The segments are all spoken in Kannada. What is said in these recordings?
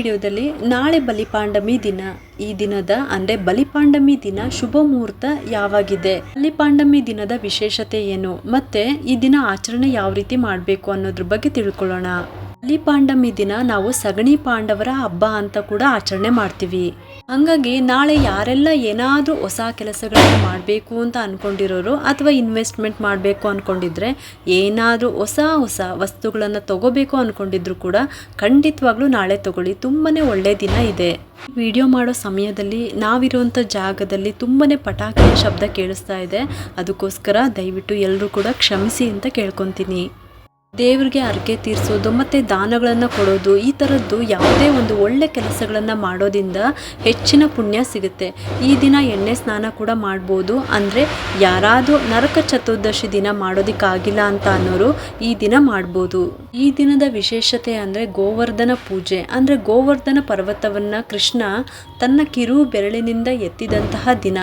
ವಿಡಿಯೋದಲ್ಲಿ ನಾಳೆ ಬಲಿಪಾಂಡಮಿ ದಿನ. ಈ ದಿನದ ಅಂದ್ರೆ ಬಲಿಪಾಂಡಮಿ ದಿನ ಶುಭ ಮುಹೂರ್ತ ಯಾವಾಗಿದೆ? ಬಲಿಪಾಂಡಮಿ ದಿನದ ವಿಶೇಷತೆ ಏನು? ಮತ್ತೆ ಈ ದಿನ ಆಚರಣೆ ಯಾವ ರೀತಿ ಮಾಡಬೇಕು ಅನ್ನೋದ್ರ ಬಗ್ಗೆ ತಿಳ್ಕೊಳ್ಳೋಣ. ಬಲಿಪಾಂಡಮಿ ದಿನ ನಾವು ಸಗಣಿ ಪಾಂಡವರ ಹಬ್ಬ ಅಂತ ಕೂಡ ಆಚರಣೆ ಮಾಡ್ತೀವಿ. ಹಂಗಾಗಿ ನಾಳೆ ಯಾರೆಲ್ಲ ಏನಾದರೂ ಹೊಸ ಕೆಲಸಗಳನ್ನು ಮಾಡಬೇಕು ಅಂತ ಅನ್ಕೊಂಡಿರೋರು ಅಥವಾ ಇನ್ವೆಸ್ಟ್ಮೆಂಟ್ ಮಾಡಬೇಕು ಅಂದ್ಕೊಂಡಿದ್ರೆ ಏನಾದರೂ ಹೊಸ ಹೊಸ ವಸ್ತುಗಳನ್ನು ತಗೋಬೇಕು ಅಂದ್ಕೊಂಡಿದ್ರು ಕೂಡ ಖಂಡಿತವಾಗ್ಲೂ ನಾಳೆ ತಗೊಳ್ಳಿ. ತುಂಬಾ ಒಳ್ಳೆ ದಿನ ಇದೆ. ವಿಡಿಯೋ ಮಾಡೋ ಸಮಯದಲ್ಲಿ ನಾವಿರುವಂಥ ಜಾಗದಲ್ಲಿ ತುಂಬಾ ಪಟಾಕಿಯ ಶಬ್ದ ಕೇಳಿಸ್ತಾ ಇದೆ. ಅದಕ್ಕೋಸ್ಕರ ದಯವಿಟ್ಟು ಎಲ್ಲರೂ ಕೂಡ ಕ್ಷಮಿಸಿ ಅಂತ ಕೇಳ್ಕೊತೀನಿ. ದೇವರಿಗೆ ಅರ್ಕೆ ತೀರಿಸೋದು ಮತ್ತು ದಾನಗಳನ್ನು ಕೊಡೋದು, ಈ ಥರದ್ದು ಯಾವುದೇ ಒಂದು ಒಳ್ಳೆ ಕೆಲಸಗಳನ್ನು ಮಾಡೋದಿಂದ ಹೆಚ್ಚಿನ ಪುಣ್ಯ ಸಿಗುತ್ತೆ. ಈ ದಿನ ಎಣ್ಣೆ ಸ್ನಾನ ಕೂಡ ಮಾಡ್ಬೋದು. ಅಂದರೆ ಯಾರಾದರೂ ನರಕ ಚತುರ್ದಶಿ ದಿನ ಮಾಡೋದಕ್ಕಾಗಿಲ್ಲ ಅಂತ ಅನ್ನೋರು ಈ ದಿನ ಮಾಡ್ಬೋದು. ಈ ದಿನದ ವಿಶೇಷತೆ ಅಂದರೆ ಗೋವರ್ಧನ ಪೂಜೆ. ಅಂದರೆ ಗೋವರ್ಧನ ಪರ್ವತವನ್ನು ಕೃಷ್ಣ ತನ್ನ ಕಿರು ಬೆರಳಿನಿಂದ ಎತ್ತಿದಂತಹ ದಿನ.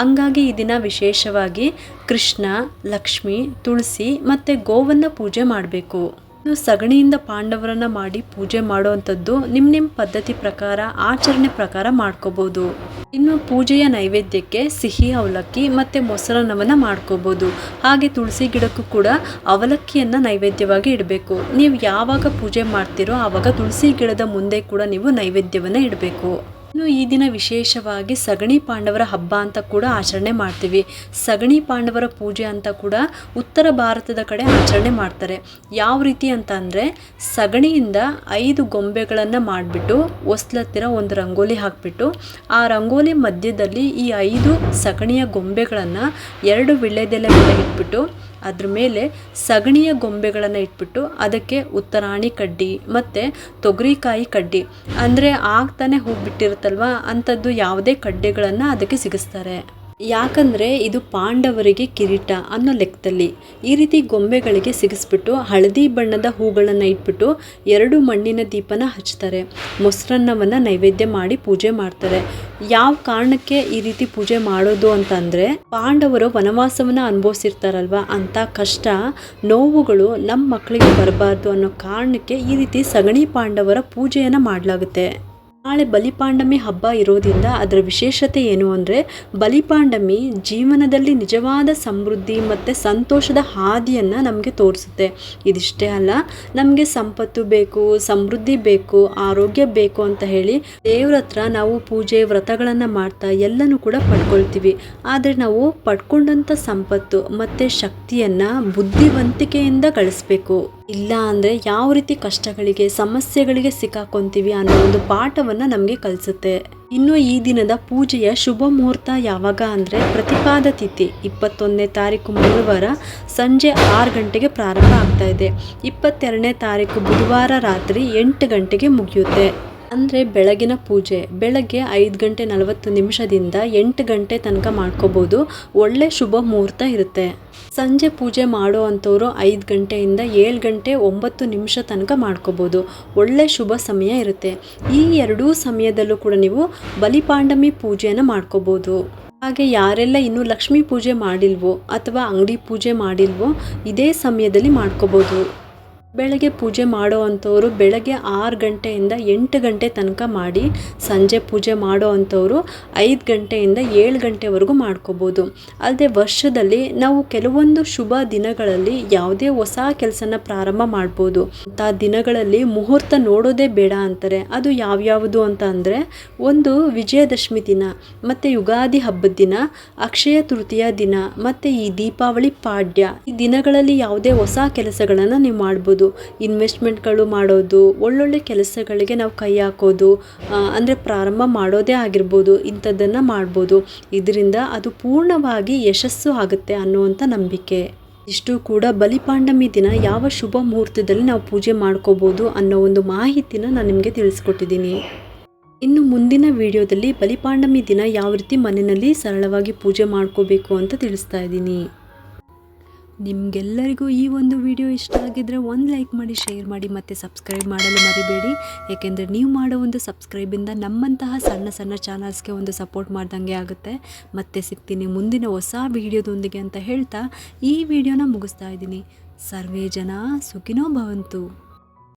ಹಂಗಾಗಿ ಈ ದಿನ ವಿಶೇಷವಾಗಿ ಕೃಷ್ಣ, ಲಕ್ಷ್ಮಿ, ತುಳಸಿ ಮತ್ತು ಗೋವನ್ನು ಪೂಜೆ ಮಾಡಬೇಕು. ನೀವು ಸಗಣಿಯಿಂದ ಪಾಂಡವರನ್ನ ಮಾಡಿ ಪೂಜೆ ಮಾಡುವಂಥದ್ದು ನಿಮ್ಮ ನಿಮ್ಮ ಪದ್ಧತಿ ಪ್ರಕಾರ, ಆಚರಣೆ ಪ್ರಕಾರ ಮಾಡ್ಕೋಬೋದು. ಇನ್ನು ಪೂಜೆಯ ನೈವೇದ್ಯಕ್ಕೆ ಸಿಹಿ, ಅವಲಕ್ಕಿ ಮತ್ತು ಮೊಸರನ್ನವನ್ನು ಮಾಡ್ಕೋಬೋದು. ಹಾಗೆ ತುಳಸಿ ಗಿಡಕ್ಕೂ ಕೂಡ ಅವಲಕ್ಕಿಯನ್ನು ನೈವೇದ್ಯವಾಗಿ ಇಡಬೇಕು. ನೀವು ಯಾವಾಗ ಪೂಜೆ ಮಾಡ್ತೀರೋ ಆವಾಗ ತುಳಸಿ ಗಿಡದ ಮುಂದೆ ಕೂಡ ನೀವು ನೈವೇದ್ಯವನ್ನು ಇಡಬೇಕು. ಇನ್ನು ಈ ದಿನ ವಿಶೇಷವಾಗಿ ಸಗಣಿ ಪಾಂಡವರ ಹಬ್ಬ ಅಂತ ಕೂಡ ಆಚರಣೆ ಮಾಡ್ತೀವಿ. ಸಗಣಿ ಪಾಂಡವರ ಪೂಜೆ ಅಂತ ಕೂಡ ಉತ್ತರ ಭಾರತದ ಕಡೆ ಆಚರಣೆ ಮಾಡ್ತಾರೆ. ಯಾವ ರೀತಿ ಅಂತ ಅಂದರೆ ಸಗಣಿಯಿಂದ ಐದು ಗೊಂಬೆಗಳನ್ನು ಮಾಡಿಬಿಟ್ಟು ಹೊಸ್ಲತ್ತಿರ ಒಂದು ರಂಗೋಲಿ ಹಾಕಿಬಿಟ್ಟು ಆ ರಂಗೋಲಿ ಮಧ್ಯದಲ್ಲಿ ಈ ಐದು ಸಗಣಿಯ ಗೊಂಬೆಗಳನ್ನು ಎರಡು ವಿಳ್ಳೆದೆಲೆ ಮೇಲೆ ಇಟ್ಬಿಟ್ಟು ಅದ್ರ ಮೇಲೆ ಸಗಣಿಯ ಗೊಂಬೆಗಳನ್ನು ಇಟ್ಬಿಟ್ಟು ಅದಕ್ಕೆ ಉತ್ತರಾಣಿ ಕಡ್ಡಿ ಮತ್ತು ತೊಗರಿಕಾಯಿ ಕಡ್ಡಿ. ಅಂದರೆ ಆಗ್ತಾನೆ ಹೋಗ್ಬಿಟ್ಟಿರುತ್ತಲ್ವ ಅಂಥದ್ದು ಯಾವುದೇ ಕಡ್ಡೆಗಳನ್ನು ಅದಕ್ಕೆ ಸಿಗಿಸ್ತಾರೆ. ಯಾಕಂದರೆ ಇದು ಪಾಂಡವರಿಗೆ ಕಿರೀಟ ಅನ್ನೋ ಲೆಕ್ಕದಲ್ಲಿ. ಈ ರೀತಿ ಗೊಂಬೆಗಳಿಗೆ ಸಿಗಿಸ್ಬಿಟ್ಟು, ಹಳದಿ ಬಣ್ಣದ ಹೂಗಳನ್ನು ಇಟ್ಬಿಟ್ಟು ಎರಡು ಮಣ್ಣಿನ ದೀಪನ ಹಚ್ತಾರೆ. ಮೊಸರನ್ನವನ್ನು ನೈವೇದ್ಯ ಮಾಡಿ ಪೂಜೆ ಮಾಡ್ತಾರೆ. ಯಾವ ಕಾರಣಕ್ಕೆ ಈ ರೀತಿ ಪೂಜೆ ಮಾಡೋದು ಅಂತಂದರೆ, ಪಾಂಡವರು ವನವಾಸವನ್ನು ಅನುಭವಿಸಿರ್ತಾರಲ್ವ? ಅಂಥ ಕಷ್ಟ, ನೋವುಗಳು ನಮ್ಮ ಮಕ್ಕಳಿಗೆ ಬರಬಾರ್ದು ಅನ್ನೋ ಕಾರಣಕ್ಕೆ ಈ ರೀತಿ ಸಗಣಿ ಪಾಂಡವರ ಪೂಜೆಯನ್ನು ಮಾಡಲಾಗುತ್ತೆ. ನಾಳೆ ಬಲಿಪಾಂಡಮಿ ಹಬ್ಬ ಇರೋದ್ರಿಂದ ಅದರ ವಿಶೇಷತೆ ಏನು ಅಂದರೆ, ಬಲಿಪಾಂಡಮಿ ಜೀವನದಲ್ಲಿ ನಿಜವಾದ ಸಮೃದ್ಧಿ ಮತ್ತು ಸಂತೋಷದ ಹಾದಿಯನ್ನು ನಮಗೆ ತೋರಿಸುತ್ತೆ. ಇದಿಷ್ಟೇ ಅಲ್ಲ, ನಮಗೆ ಸಂಪತ್ತು ಬೇಕು, ಸಮೃದ್ಧಿ ಬೇಕು, ಆರೋಗ್ಯ ಬೇಕು ಅಂತ ಹೇಳಿ ದೇವ್ರ ಹತ್ರ ನಾವು ಪೂಜೆ ವ್ರತಗಳನ್ನು ಮಾಡ್ತಾ ಎಲ್ಲನೂ ಕೂಡ ಪಡ್ಕೊಳ್ತೀವಿ. ಆದರೆ ನಾವು ಪಡ್ಕೊಂಡಂಥ ಸಂಪತ್ತು ಮತ್ತು ಶಕ್ತಿಯನ್ನು ಬುದ್ಧಿವಂತಿಕೆಯಿಂದ ಗಳಿಸ್ಬೇಕು. ಇಲ್ಲ ಅಂದರೆ ಯಾವ ರೀತಿ ಕಷ್ಟಗಳಿಗೆ, ಸಮಸ್ಯೆಗಳಿಗೆ ಸಿಕ್ಕಾಕೊಂತೀವಿ ಅನ್ನೋ ಒಂದು ಪಾಠವನ್ನು ನಮಗೆ ಕಲಿಸುತ್ತೆ. ಇನ್ನು ಈ ದಿನದ ಪೂಜೆಯ ಶುಭ ಮುಹೂರ್ತ ಯಾವಾಗ ಅಂದರೆ ಪ್ರತಿಪಾದ ತಿಥಿ ಇಪ್ಪತ್ತೊಂದನೇ ತಾರೀಕು ಮಂಗಳವಾರ ಸಂಜೆ ಆರು ಗಂಟೆಗೆ ಪ್ರಾರಂಭ ಆಗ್ತಾ ಇದೆ. ಇಪ್ಪತ್ತೆರಡನೇ ತಾರೀಕು ಬುಧವಾರ ರಾತ್ರಿ ಎಂಟು ಗಂಟೆಗೆ ಮುಗಿಯುತ್ತೆ. ಅಂದರೆ ಬೆಳಗಿನ ಪೂಜೆ. ಬೆಳಗ್ಗೆ ಐದು ಗಂಟೆ ನಲವತ್ತು ನಿಮಿಷದಿಂದ ಎಂಟು ಗಂಟೆ ತನಕ ಮಾಡ್ಕೋಬೋದು. ಒಳ್ಳೆ ಶುಭ ಮುಹೂರ್ತ ಇರುತ್ತೆ. ಸಂಜೆ ಪೂಜೆ ಮಾಡೋ ಅಂಥವ್ರು ಐದು ಗಂಟೆಯಿಂದ ಏಳು ಗಂಟೆ ಒಂಬತ್ತು ನಿಮಿಷ ತನಕ ಮಾಡ್ಕೋಬೋದು. ಒಳ್ಳೆ ಶುಭ ಸಮಯ ಇರುತ್ತೆ. ಈ ಎರಡೂ ಸಮಯದಲ್ಲೂ ಕೂಡ ನೀವು ಬಲಿಪಾಂಡಮಿ ಪೂಜೆಯನ್ನು ಮಾಡ್ಕೋಬೋದು. ಹಾಗೆ ಯಾರೆಲ್ಲ ಇನ್ನೂ ಲಕ್ಷ್ಮೀ ಪೂಜೆ ಮಾಡಿಲ್ವೋ ಅಥವಾ ಅಂಗಡಿ ಪೂಜೆ ಮಾಡಿಲ್ವೋ, ಇದೇ ಸಮಯದಲ್ಲಿ ಮಾಡ್ಕೋಬೋದು. ಬೆಳಗ್ಗೆ ಪೂಜೆ ಮಾಡೋ ಅಂಥವ್ರು ಬೆಳಗ್ಗೆ ಆರು ಗಂಟೆಯಿಂದ ಎಂಟು ಗಂಟೆ ತನಕ ಮಾಡಿ ಸಂಜೆ ಪೂಜೆ ಮಾಡೋ ಅಂಥವ್ರು ಐದು ಗಂಟೆಯಿಂದ ಏಳು ಗಂಟೆವರೆಗೂ ಮಾಡ್ಕೋಬೋದು. ಅಲ್ಲದೆ ವರ್ಷದಲ್ಲಿ ನಾವು ಕೆಲವೊಂದು ಶುಭ ದಿನಗಳಲ್ಲಿ ಯಾವುದೇ ಹೊಸ ಕೆಲಸನ ಪ್ರಾರಂಭ ಮಾಡ್ಬೋದು. ಆ ದಿನಗಳಲ್ಲಿ ಮುಹೂರ್ತ ನೋಡೋದೇ ಬೇಡ ಅಂತಾರೆ. ಅದು ಯಾವ್ಯಾವುದು ಅಂತ ಅಂದರೆ ಒಂದು ವಿಜಯದಶಮಿ ದಿನ, ಮತ್ತು ಯುಗಾದಿ ಹಬ್ಬದ ದಿನ, ಅಕ್ಷಯ ತೃತೀಯ ದಿನ, ಮತ್ತು ಈ ದೀಪಾವಳಿ ಪಾಡ್ಯ. ಈ ದಿನಗಳಲ್ಲಿ ಯಾವುದೇ ಹೊಸ ಕೆಲಸಗಳನ್ನು ನೀವು ಮಾಡ್ಬೋದು. ಇನ್ವೆಸ್ಟ್ಮೆಂಟ್ಗಳು ಮಾಡೋದು, ಒಳ್ಳೊಳ್ಳೆ ಕೆಲಸಗಳಿಗೆ ನಾವು ಕೈ ಹಾಕೋದು ಅಂದರೆ ಪ್ರಾರಂಭ ಮಾಡೋದೇ ಆಗಿರ್ಬೋದು, ಇಂಥದ್ದನ್ನು ಮಾಡ್ಬೋದು. ಇದರಿಂದ ಅದು ಪೂರ್ಣವಾಗಿ ಯಶಸ್ಸು ಆಗುತ್ತೆ ಅನ್ನುವಂಥ ನಂಬಿಕೆ. ಇಷ್ಟು ಕೂಡ ಬಲಿಪಾಂಡಮಿ ದಿನ ಯಾವ ಶುಭ ಮುಹೂರ್ತದಲ್ಲಿ ನಾವು ಪೂಜೆ ಮಾಡ್ಕೋಬೋದು ಅನ್ನೋ ಒಂದು ಮಾಹಿತಿನ ನಾನು ನಿಮಗೆ ತಿಳಿಸ್ಕೊಟ್ಟಿದ್ದೀನಿ. ಇನ್ನು ಮುಂದಿನ ವಿಡಿಯೋದಲ್ಲಿ ಬಲಿಪಾಂಡಮಿ ದಿನ ಯಾವ ರೀತಿ ಮನೆಯಲ್ಲಿ ಸರಳವಾಗಿ ಪೂಜೆ ಮಾಡ್ಕೋಬೇಕು ಅಂತ ತಿಳಿಸ್ತಾ ಇದ್ದೀನಿ. ನಿಮಗೆಲ್ಲರಿಗೂ ಈ ಒಂದು ವಿಡಿಯೋ ಇಷ್ಟ ಆಗಿದ್ರೆ ಒಂದು ಲೈಕ್ ಮಾಡಿ, ಶೇರ್ ಮಾಡಿ ಮತ್ತು ಸಬ್ಸ್ಕ್ರೈಬ್ ಮಾಡಲು ಮರಿಬೇಡಿ. ಏಕೆಂದರೆ ನೀವು ಮಾಡೋ ಒಂದು ಸಬ್ಸ್ಕ್ರೈಬಿಂದ ನಮ್ಮಂತಹ ಸಣ್ಣ ಸಣ್ಣ ಚಾನಲ್ಸ್ಗೆ ಒಂದು ಸಪೋರ್ಟ್ ಮಾಡ್ದಂಗೆ ಆಗುತ್ತೆ. ಮತ್ತೆ ಸಿಗ್ತೀನಿ ಮುಂದಿನ ಹೊಸ ವಿಡಿಯೋದೊಂದಿಗೆ ಅಂತ ಹೇಳ್ತಾ ಈ ವಿಡಿಯೋನ ಮುಗಿಸ್ತಾ ಇದ್ದೀನಿ. ಸರ್ವೇ ಜನ ಸುಖಿನೋ ಭವಂತು.